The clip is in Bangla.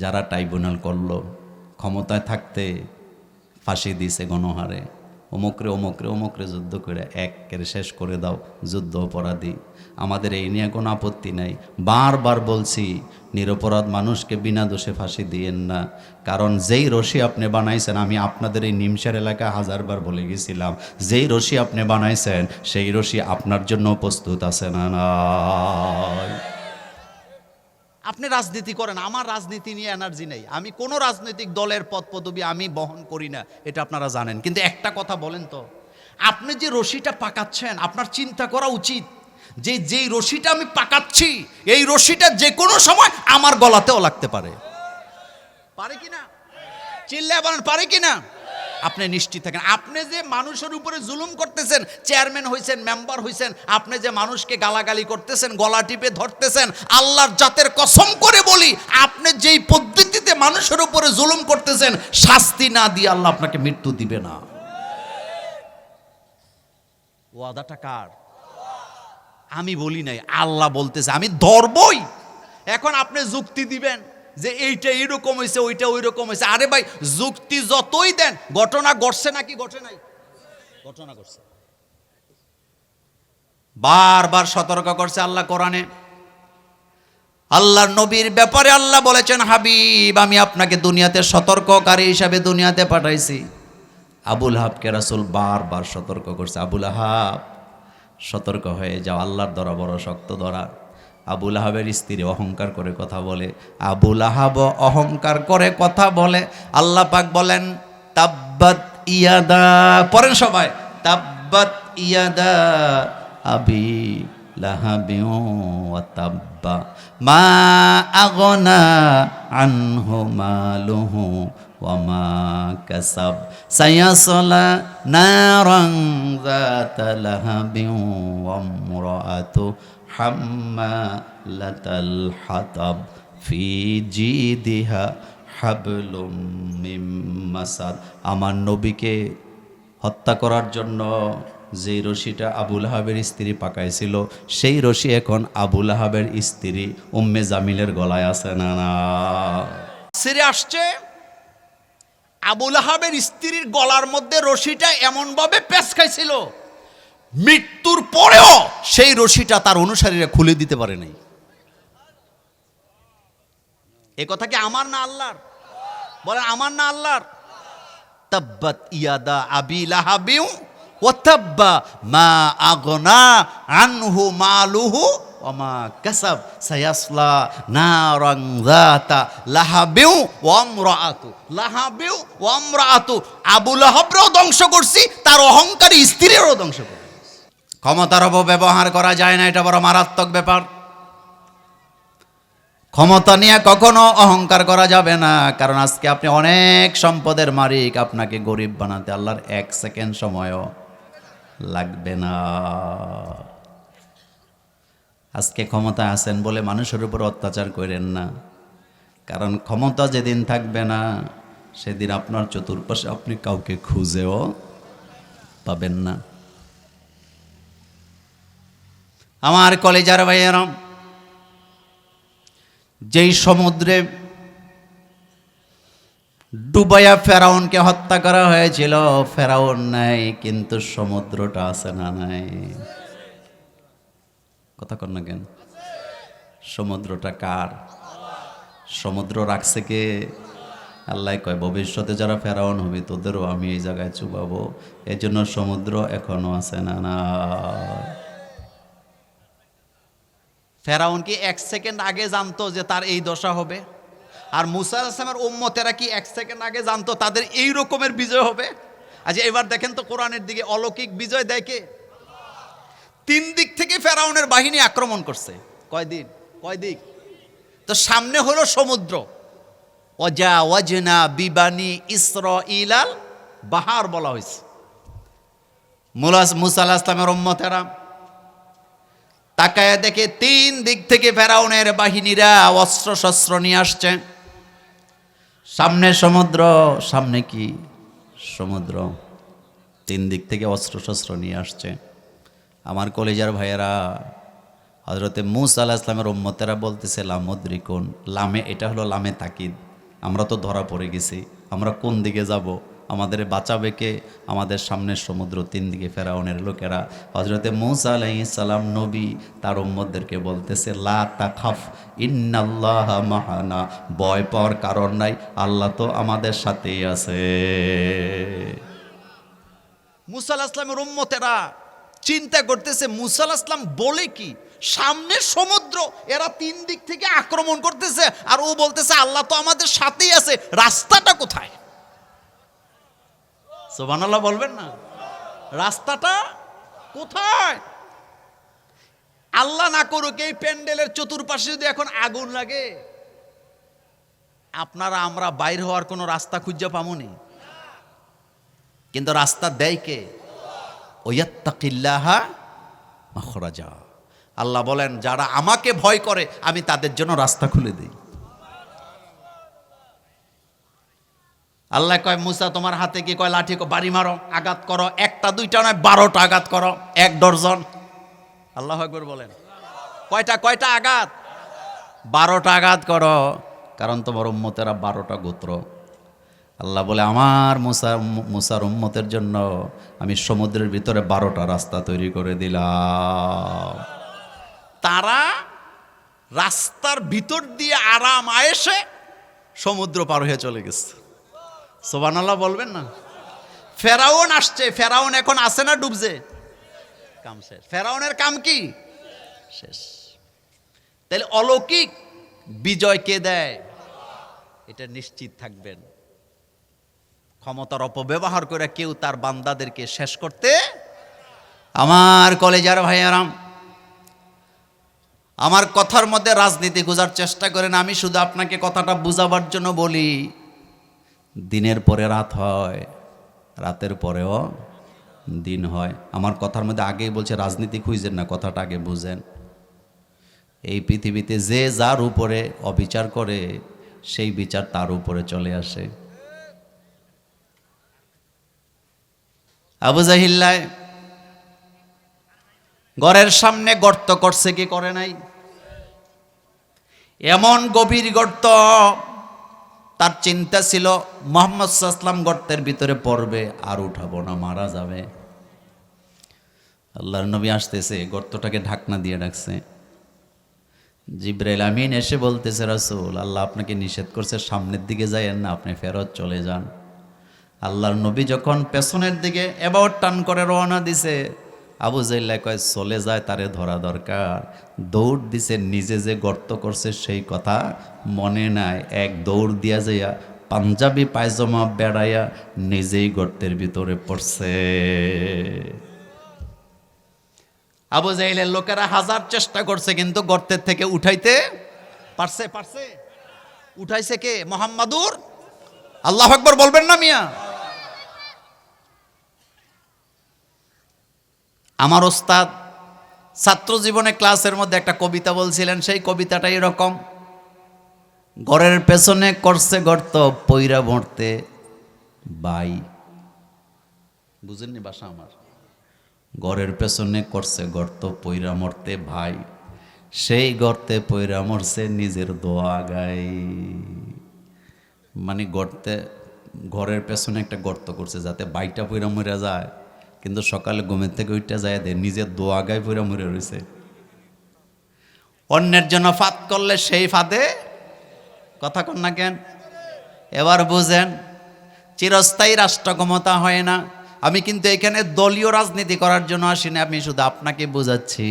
যারা ট্রাইব্যুনাল করল, ক্ষমতায় থাকতে ফাঁসি দিছে গণহারে। অমুকরে অমুকরে অমুকরে যুদ্ধ করে একের শেষ করে দাও যুদ্ধ অপরাধী। আমাদের এই নিয়ে কোনো আপত্তি নাই। বারবার বলছি, নিরপরাধ মানুষকে বিনা দোষে ফাঁসি দিয়েন না। কারণ যেই রশি আপনি বানাইছেন, আমি আপনাদের এই নিমসার এলাকায় হাজারবার বলে গেছিলাম, যেই রশি আপনি বানাইছেন, সেই রশি আপনার জন্য প্রস্তুত আছে না আপনি রাজনীতি করেন, আমার রাজনীতি নিয়ে এনার্জি নেই। আমি কোনো রাজনৈতিক দলের পদ পদবি আমি বহন করি না, এটা আপনারা জানেন। কিন্তু একটা কথা বলেন তো, আপনি যে রশিটা পাকাচ্ছেন, আপনার চিন্তা করা উচিত যে যেই রশিটা আমি পাকাচ্ছি, এই রশিটা যে কোনো সময় আমার গলাতেও লাগতে পারে। পারে কি না? চিল্লে বলেন, পারে কি না? আপনি নিশ্চিত থাকেন। আপনি যে মানুষের উপরে জুলুম করতেছেন, চেয়ারম্যান হয়েছেন মেম্বার হয়েছেন আপনি যে মানুষকে গালাগালি করতেছেন, গলা টিপে ধরতেছেন, আল্লাহর জাতের কসম করে বলি, আপনি যেই পদ্ধতিতে মানুষের উপরে জুলুম করতেছেন, শাস্তি না দিয়ে আল্লাহ আপনাকে মৃত্যু দিবে না। ওয়াদাটা কার? আমি বলি নাই, আল্লাহ বলতেছে, আমি ধরবই। এখন আপনি যুক্তি দিবেন। যে এইটা এইরকম হয়েছে ওইটা ওই রকম হয়েছে আরে ভাই, যুক্তি যতই দেন, ঘটনা ঘটছে নাকি ঘটে নাই? ঘটনা ঘটছে। বারবার সতর্ক করছে আল্লাহ কোরআনে। আল্লাহর নবীর ব্যাপারে আল্লাহ বলেছেন, হাবিব, আমি আপনাকে দুনিয়াতে সতর্ককারী হিসাবে দুনিয়াতে পাঠাইছি। আবুল হাবকে রাসুল বারবার সতর্ক করছে। আবুল হাব, সতর্ক হয়ে যাও, আল্লাহর ধরা বড় শক্ত ধরা। আবুল আহাবের স্ত্রী অহংকার করে কথা বলে, আবুল আহাব অহংকার করে কথা বলে। আল্লাহ পাক বলেন, তাব্বাত ইয়াদা। পড়েন সবাই তাব্বাত ইয়াদা আবি তাব্বা। মা আগনা আনহু মালুহু ওয়া মা কাসাব। সায়াসলা নারান যাতা লাহাবিউ ওয়া ইমরাআতু হাম্মালাতাল হাতাব ফি জিদিহা হাবলুম মাসাদ। আমার নবীকে হত্যা করার জন্য যে রশিটা আবুল আহাবের স্ত্রী পাকাইছিল, সেই রশি এখন আবুল আহাবের স্ত্রী উম্মে জামিলের গলায় আছে না না? সিরে আসছে, আবুল আহাবের স্ত্রীর গলার মধ্যে রশিটা এমনভাবে পেঁচ খাইছিল মৃত্যুর পরেও সেই রশিটা তার অনুসারীরা খুলে দিতে পারে নাই। এ কথা কি আমার না আল্লাহর? বলেন, আমার না আল্লাহর? তাব্বাত ইয়াদা আবি লাহাবিউ ওয়াতাব্বা মা আগনা আনহু মালুহু ওমা কাসাব সায়াসলা নারাং যাতা লাহাবিউ ওয়ামরাআতু লাহাবিউ ওয়ামরাআতু আবু লাহাবরেও ধ্বংস করছি, তার অহংকারী স্ত্রীরও ধ্বংস করছি। ক্ষমতার অপব্যবহার করা যায় না, এটা বড় মারাত্মক ব্যাপার। ক্ষমতা নিয়ে কখনো অহংকার করা যাবে না, কারণ আজকে আপনি অনেক সম্পদের মালিক, আপনাকে গরিব বানাতে আল্লাহর এক সেকেন্ড সময়ও লাগবে না। আজকে ক্ষমতায় আছেন বলে মানুষের উপর অত্যাচার করেন না, কারণ ক্ষমতা যেদিন থাকবে না, সেদিন আপনার চতুর্পাশে আপনি কাউকে খুঁজেও পাবেন না। আমার কলেজার ভাইয়েরাম যেই সমুদ্রে ডুবাইয়া ফেরাউনকে হত্যা করা হয়েছিল, ফেরাউন নাই, কিন্তু সমুদ্রটা আছে না নাই। কথা কর না কেন? সমুদ্রটা কার? সমুদ্র রাখছে কে? আল্লাহ কয়, ভবিষ্যতে যারা ফেরাউন হবে, তোদেরও আমি এই জায়গায় চুবাবো। এই জন্য সমুদ্র এখনও আছে না না ফেরাউন কি এক সেকেন্ড আগে জানতো যে তার এই দশা হবে। আর মুসা আসলামের উম্মতেরা কি এক সেকেন্ড আগে জানতো তাদের এই রকমের বিজয় হবে? আচ্ছা এবার দেখেন তো কোরআনের দিকে অলৌকিক বিজয় দেখে তিন দিক থেকে ফেরাউনের বাহিনী আক্রমণ করছে। কয়দিন? কয় দিক তো সামনে হলো সমুদ্র। অজা ওয়াজনা বিবানি ইসর ইলাল বাহার বলা হয়েছে। মুলাস মুসা আলাহ ইসলামের উম্মতেরা তাকায় দেখে তিন দিক থেকে ফেরাউনের বাহিনীরা অস্ত্র শস্ত্র নিয়ে আসছে। সামনে সমুদ্র, সামনে কি? সমুদ্র। তিন দিক থেকে অস্ত্র শস্ত্র নিয়ে আসছে। আমার কলেজার ভাইয়েরা হজরতে মুস আল্লাহ ইসলামের উম্মতেরা বলতেছে লামদ্রিকুন লামে, এটা হলো লামে তাকিদ। আমরা তো ধরা পড়ে গেছি। আমরা কোন দিকে যাব? আমাদের বাঁচাবে কে? আমাদের সামনের সমুদ্র তিন দিকে ফেরাউনের লোকেরা। হজরতে মৌসা আলাই সালাম নবী তার উম্মদদেরকে বলতেছে, লা তাখাফ, ইন্নাল্লাহ মাহানা ভয় পাওয়ার কারণ নাই, আল্লাহ তো আমাদের সাথেই আছে। মুসাল আসলামের উম্মতেরা চিন্তা করতেছে মুসাল আসলাম বলে কি? সামনের সমুদ্র, এরা তিন দিক থেকে আক্রমণ করতেছে, আর ও বলতেছে, আল্লাহ তো আমাদের সাথেই আছে, রাস্তাটা কোথায়? সোবানাল্লাহ বলবেন না। রাস্তাটা কোথায়? আল্লাহ না করুক, এই প্যান্ডেলের চতুর্পাশে যদি এখন আগুন লাগে, আপনারা আমরা বাইর হওয়ার কোনো রাস্তা খুঁজে পামনি। কিন্তু রাস্তা দেয় কে? ওয়াত্তাকিল্লাহা আল্লাহ বলেন, যারা আমাকে ভয় করে, আমি তাদের জন্য রাস্তা খুলে দিই। আল্লাহ কয়, মুসা, তোমার হাতে কি কয় লাঠি বাড়ি মারো? আঘাত করো। একটা, দুইটা নয়, বারোটা আঘাত করো। এক ডর্জন। আল্লাহ একবার বলেন। কয়টা কয়টা আঘাত? বারোটা আঘাত করো। কারণ তোমার উম্মতেরা বারোটা গোত্র। আল্লাহ বলে, আমার মুসা, মুসার উম্মতের জন্য আমি সমুদ্রের ভিতরে বারোটা রাস্তা তৈরি করে দিলাম। তারা রাস্তার ভিতর দিয়ে আরাম আয়েসে সমুদ্র পার হয়ে চলে গেছে। সোবান আল্লাহ বলবেন না? ফেরাউন আসছে, ফেরাউন এখন আসে না ডুবছে? কাম শেষ। ফেরাউনের কাম কি? শেষ। তাহলে অলৌকিক বিজয় কে দেয়? এটা নিশ্চিত থাকবেন। ক্ষমতার অপব্যবহার করে কেউ তার বান্দাদেরকে শেষ করতে আমার কলেজার ভাইয়ারাম, আমার কথার মধ্যে রাজনীতি খোঁজার চেষ্টা করেন, আমি শুধু আপনাকে কথাটা বুঝাবার জন্য বলি। দিনের পরে রাত হয়, রাতের পরেও দিন হয়। আমার কথার মধ্যে আগেই বলছে, রাজনীতি খুঁজেন না, কথাটা আগে বুঝেন। এই পৃথিবীতে যে যার উপরে অবিচার করে, সেই বিচার তার উপরে চলে আসে। আবু জাহিল্লায় ঘরের সামনে গর্ত করছে কি করে নাই? এমন গভীর গর্ত তার চিন্তা ছিল, মোহাম্মদ সাল্লাম গর্তের ভিতরে পড়বে, আর উঠাবো না, মারা যাবে। আল্লাহর নবী আসতেছে, গর্তটাকে ঢাকনা দিয়ে ডাকছে। জিব্রাইল আমিন এসে বলতেছে, রাসুল, আল্লাহ আপনাকে নিষেধ করছে, সামনের দিকে যাইয়েন না, আপনি ফেরত চলে যান। আল্লাহর নবী যখন পেছনের দিকে এবার টান করে রওনা দিছে আবু জাইল্লা কয়, চলে যায় তারে ধরা দরকার। দৌড় দিছে, নিজে যে গর্ত করছে সেই কথা মনে নাই। এক দৌড় দিয়া যাইয়া পাঞ্জাবি পায়জামা বেড়াইয়া নিজেই গর্তের ভিতরে পড়ছে। আবু জাইলের লোকেরা হাজার চেষ্টা করছে, কিন্তু গর্তের থেকে উঠাইতে পারছে পারছে। উঠাইছে কে? মোহাম্মদুর? আল্লাহ আকবর বলবেন না মিয়া? আমার ওস্তাদ ছাত্র জীবনে ক্লাসের মধ্যে একটা কবিতা বলছিলেন, সেই কবিতাটা এরকম, ঘরের পেছনে করছে গর্ত পৈরা মরতে বাই। বুঝেননি বাসা আমার? ঘরের পেছনে করছে গর্ত পৈরা মরতে ভাই। সেই গর্তে পৈরা মরছে নিজের দোয়া গাই। মানে গর্তে, ঘরের পেছনে একটা গর্ত করছে যাতে বাইটা পৈরা মরে যায়। কিন্তু সকালে ঘুমের থেকে উঠতে যায় দেয় নিজের দোয়া গায়ে পইরা মরে রয়েছে অন্যের জন্য ফাঁদ করলে সেই ফাঁদে কথা কন না কেন? এবার বুঝেন, চিরস্থায়ী রাষ্ট্র ক্ষমতা হয় না। আমি কিন্তু এখানে দলীয় রাজনীতি করার জন্য আসিনি, আমি শুধু আপনাকে বোঝাচ্ছি।